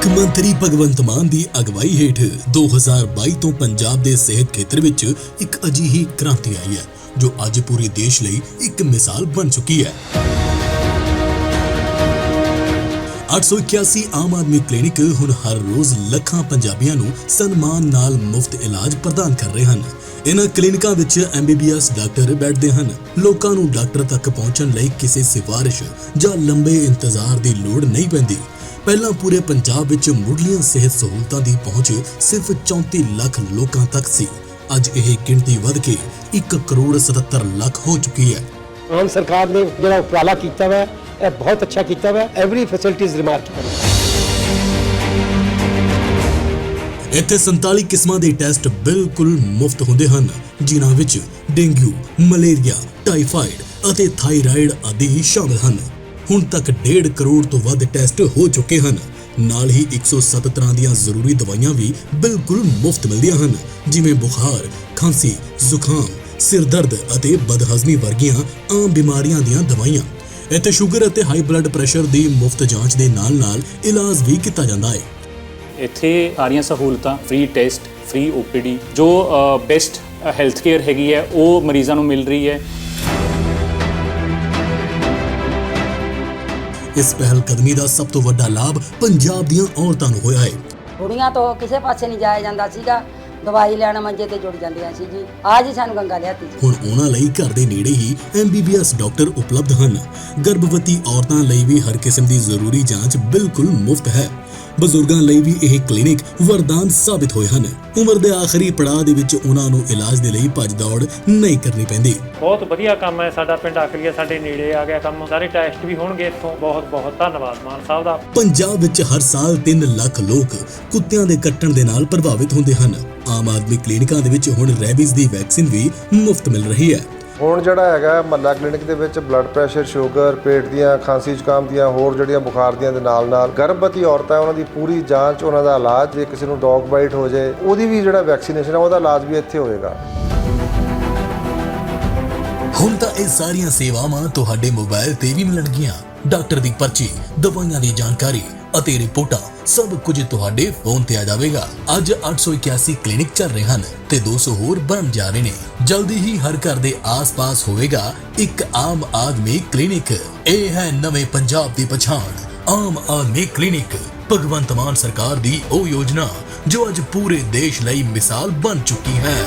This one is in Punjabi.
ਮੁੱਖ ਮੰਤਰੀ ਭਗਵੰਤ ਮਾਨ ਦੀ ਅਗਵਾਈ ਹੇਠ 2022 ਤੋਂ ਪੰਜਾਬ ਦੇ ਸਿਹਤ ਖੇਤਰ ਵਿੱਚ ਇੱਕ ਅਜਿਹੀ ਕ੍ਰਾਂਤੀ ਆਈ ਹੈ, ਜੋ ਅੱਜ ਪੂਰੇ ਦੇਸ਼ ਲਈ ਇੱਕ ਮਿਸਾਲ ਬਣ ਚੁੱਕੀ ਹੈ। 881 ਆਮ ਆਦਮੀ ਕਲੀਨਿਕ ਹੁਣ ਹਰ ਰੋਜ਼ ਲੱਖਾਂ ਪੰਜਾਬੀਆਂ ਨੂੰ ਸਨਮਾਨ ਨਾਲ ਮੁਫਤ ਇਲਾਜ ਪ੍ਰਦਾਨ ਕਰ ਰਹੇ ਹਨ। ਇਹਨਾਂ ਕਲੀਨਿਕਾਂ ਵਿੱਚ ਐਮਬੀਬੀਐਸ ਡਾਕਟਰ ਬੈਠਦੇ ਹਨ। ਲੋਕਾਂ ਨੂੰ ਡਾਕਟਰ ਤੱਕ ਪਹੁੰਚਣ ਲਈ ਕਿਸੇ ਸਿਫਾਰਿਸ਼ ਜਾਂ ਲੰਬੇ ਇੰਤਜ਼ਾਰ ਦੀ ਲੋੜ ਨਹੀਂ ਪੈਂਦੀ। ਪਹਿਲਾਂ ਪੂਰੇ ਪੰਜਾਬ ਵਿੱਚ ਮੁੱਢਲੀਆਂ ਸਿਹਤ ਸਹੂਲਤਾਂ ਦੀ ਪਹੁੰਚ ਸਿਰਫ 34 ਲੱਖ ਲੋਕਾਂ ਤੱਕ ਸੀ। ਅੱਜ ਇਹ ਗਿਣਤੀ ਵੱਧ ਕੇ 1 ਕਰੋੜ 77 ਲੱਖ ਹੋ ਚੁੱਕੀ ਹੈ। ਆਮ ਸਰਕਾਰ ਨੇ ਜਿਹੜਾ ਉਪਰਾਲਾ ਕੀਤਾ ਵਾ ਇਹ ਬਹੁਤ ਅੱਛਾ ਕੀਤਾ ਵਾ। ਐਵਰੀ ਫੈਸਿਲਿਟੀ ਇਜ਼ ਰਿਮਾਰਕੇਬਲ ਇੱਥੇ 47 ਕਿਸਮਾਂ ਦੇ ਟੈਸਟ ਬਿਲਕੁਲ ਮੁਫਤ ਹੁੰਦੇ ਹਨ ਜਿਨ੍ਹਾਂ ਵਿੱਚ ਡੇਂਗੂ, ਮਲੇਰੀਆ, ਟਾਈਫਾਈਡ ਅਤੇ ਥਾਇਰਾਇਡ ਆਦਿ ਸ਼ਾਮਲ ਹਨ। ਹੁਣ ਤੱਕ 1.5 ਕਰੋੜ ਤੋਂ ਵੱਧ ਟੈਸਟ ਹੋ ਚੁੱਕੇ ਹਨ। ਨਾਲ ਹੀ 107 ਤਰ੍ਹਾਂ ਦੀਆਂ ਜ਼ਰੂਰੀ ਦਵਾਈਆਂ ਵੀ ਬਿਲਕੁਲ ਮੁਫਤ ਮਿਲਦੀਆਂ ਹਨ ਜਿਵੇਂ ਬੁਖਾਰ, ਖਾਂਸੀ, ਜ਼ੁਕਾਮ, ਸਿਰ ਦਰਦ ਅਤੇ ਬਦਹਜ਼ਮੀ ਵਰਗੀਆਂ ਆਮ ਬਿਮਾਰੀਆਂ ਦੀਆਂ ਦਵਾਈਆਂ। ਇੱਥੇ ਸ਼ੂਗਰ ਅਤੇ ਹਾਈ ਬਲੱਡ ਪ੍ਰੈਸ਼ਰ ਦੀ ਮੁਫਤ ਜਾਂਚ ਦੇ ਨਾਲ-ਨਾਲ ਇਲਾਜ ਵੀ ਕੀਤਾ ਜਾਂਦਾ ਹੈ। ਇੱਥੇ ਸਾਰੀਆਂ ਸਹੂਲਤਾਂ ਫ੍ਰੀ ਟੈਸਟ ਫ੍ਰੀ ਓਪੀਡੀ ਜੋ ਬੈਸਟ ਹੈਲਥ ਕੇਅਰ ਹੈਗੀ ਹੈ ਉਹ ਮਰੀਜ਼ਾਂ ਨੂੰ ਮਿਲ ਰਹੀ ਹੈ। ਇਸ ਪਹਿਲ ਕਦਮੀ ਦਾ ਸਭ ਤੋਂ ਵੱਡਾ ਲਾਭ ਪੰਜਾਬ ਦੀਆਂ ਔਰਤਾਂ ਨੂੰ ਹੋਇਆ ਹੈ। ਕੁੜੀਆਂ ਤੋਂ ਕਿਸੇ ਪਾਸੇ ਨਹੀਂ ਜਾਇਆ ਜਾਂਦਾ ਸੀਗਾ। ਦਵਾਈ ਲੈਣ ਮੰਜੇ ਤੇ ਜੁੜ ਜਾਂਦੀਆਂ ਸੀ ਜੀ। ਅੱਜ ਹੀ ਸਾਨੂੰ ਗੰਗਾ ਲਿਆਤੀ ਜੀ। ਹੁਣ ਉਹਨਾਂ ਲਈ ਘਰ ਦੇ ਨੇੜੇ ਹੀ ਐਮਬੀਬੀਐਸ ਡਾਕਟਰ ਉਪਲਬਧ ਹਨ। ਗਰਭਵਤੀ ਔਰਤਾਂ ਲਈ ਵੀ ਹਰ ਕਿਸਮ ਦੀ ਜ਼ਰੂਰੀ ਜਾਂਚ ਬਿਲਕੁਲ ਮੁਫਤ ਹੈ। ਬਜ਼ੁਰਗਾਂ ਲਈ ਵੀ ਇਹ ਕਲੀਨਿਕ ਵਰਦਾਨ ਸਾਬਿਤ ਹੋਏ ਹਨ। ਉਮਰ ਦੇ ਆਖਰੀ ਪੜਾਅ ਦੇ ਵਿੱਚ ਉਹਨਾਂ ਨੂੰ ਇਲਾਜ ਦੇ ਲਈ ਭੱਜ ਦੌੜ ਨਹੀਂ ਕਰਨੀ ਪੈਂਦੀ। ਬਹੁਤ ਵਧੀਆ ਕੰਮ ਹੈ ਸਾਡਾ ਪਿੰਡ ਆਖਰੀਆ ਸਾਡੇ ਨੇੜੇ ਆ ਗਿਆ ਕੰਮ। ਸਾਰੇ ਟੈਸਟ ਵੀ ਹੋਣਗੇ ਇੱਥੋਂ। ਬਹੁਤ ਬਹੁਤ ਧੰਨਵਾਦ ਮਾਨ ਸਾਹਿਬ ਦਾ। ਪੰਜਾਬ ਵਿੱਚ ਹਰ ਸਾਲ 3 ਲੱਖ ਲੋਕ ਕੁੱਤਿਆਂ ਦੇ ਕੱਟਣ ਦੇ ਨਾਲ ਪ੍ਰਭਾਵਿਤ ਹੁੰਦੇ ਹਨ। ਆਮ ਆਦਮੀ ਕਲੀਨਿਕਾਂ ਦੇ ਵਿੱਚ ਹੁਣ ਰੈਬੀਜ਼ ਦੀ ਵੈਕਸੀਨ ਵੀ ਮੁਫਤ ਮਿਲ ਰਹੀ ਹੈ। ਹੁਣ ਜਿਹੜਾ ਹੈਗਾ ਮਹੱਲਾ ਕਲੀਨਿਕ ਦੇ ਵਿੱਚ ਬਲੱਡ ਪ੍ਰੈਸ਼ਰ ਸ਼ੂਗਰ ਪੇਟ ਦੀਆਂ, ਖਾਂਸੀ, ਜ਼ੁਕਾਮ ਦੀਆਂ ਹੋਰ ਜਿਹੜੀਆਂ ਬੁਖਾਰ ਦੀਆਂ ਦੇ ਨਾਲ ਨਾਲ ਗਰਭਵਤੀ ਔਰਤਾਂ ਉਹਨਾਂ ਦੀ ਪੂਰੀ ਜਾਂਚ, ਉਹਨਾਂ ਦਾ ਇਲਾਜ ਜੇ ਕਿਸੇ ਨੂੰ ਡੌਗ ਬਾਈਟ ਹੋ ਜਾਏ, ਉਹਦੀ ਵੀ ਜਿਹੜਾ ਵੈਕਸੀਨੇਸ਼ਨ ਹੈ, ਉਹਦਾ ਇਲਾਜ ਵੀ ਇੱਥੇ ਹੋਏਗਾ। ਹੁਣ ਤਾਂ ਇਹ ਸਾਰੀਆਂ ਸੇਵਾਵਾਂ ਤੁਹਾਡੇ ਮੋਬਾਈਲ ਤੇ ਵੀ ਮਿਲਣਗੀਆਂ। ਡਾਕਟਰ ਦੀ ਪਰਚੀ, ਦਵਾਈਆਂ ਦੀ ਜਾਣਕਾਰੀ ਅਤੇ ਰਿਪੋਰਟਾਂ ਸਭ ਕੁਝ ਤੁਹਾਡੇ ਫੋਨ ਤੇ ਆ ਜਾਵੇਗਾ। ਅੱਜ 881 ਕਲੀਨਿਕ ਚੱਲ ਰਹੇ ਹਨ ਤੇ 200 ਹੋਰ ਬਣ ਜਾ ਰਹੇ ਨੇ। ਜਲਦੀ ਹੀ ਹਰ ਘਰ ਦੇ ਆਸ-ਪਾਸ ਹੋਵੇਗਾ ਇੱਕ ਆਮ ਆਦਮੀ ਕਲੀਨਿਕ। ਇਹ ਹੈ ਨਵੇਂ ਪੰਜਾਬ ਦੀ ਪਛਾਣ। ਆਮ ਆਦਮੀ ਕਲੀਨਿਕ, ਭਗਵੰਤ ਮਾਨ ਸਰਕਾਰ ਦੀ ਉਹ ਯੋਜਨਾ ਜੋ ਅੱਜ ਪੂਰੇ ਦੇਸ਼ ਲਈ ਮਿਸਾਲ ਬਣ ਚੁੱਕੀ ਹੈ।